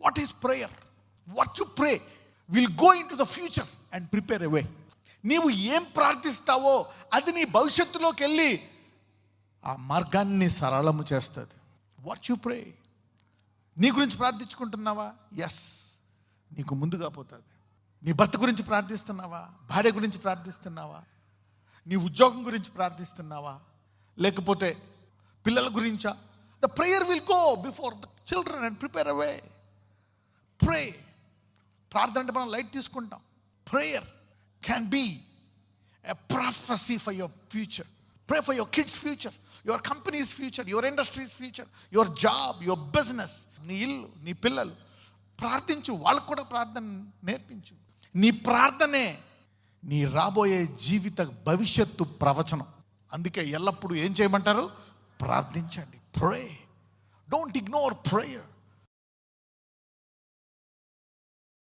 What is prayer what you pray will go into the future and prepare a way నీవు ఏం ప్రార్థిస్తావో అది నీ భవిష్యత్తులోకి వెళ్ళి ఆ మార్గాన్ని సరళము చేస్తుంది. వాట్ యు ప్రే నీ గురించి ప్రార్థించుకుంటున్నావా? ఎస్ నీకు ముందుగా పోతుంది. నీ భర్త గురించి ప్రార్థిస్తున్నావా? భార్య గురించి ప్రార్థిస్తున్నావా? నీ ఉద్యోగం గురించి ప్రార్థిస్తున్నావా? లేకపోతే పిల్లల గురించా? The prayer will go before the children and prepare a way pray ప్రార్థన అంటే మనం లైట్ తీసుకుంటాం. Prayer can be a prophecy for your future pray for your kids future your companies future your industries future your job your business నీ ఇల్లు నీ పిల్లలు. ప్రార్థించు వాళ్ళకు కూడా ప్రార్థన నేర్పించు. నీ ప్రార్థనే నీ రాబోయే జీవిత భవిష్యత్తు ప్రవచనం. అందుకే ఎల్లప్పుడూ ఏం చేయమంటారు? ప్రార్థించండి. ప్రే డోంట్ ఇగ్నోర్ ప్రేయర్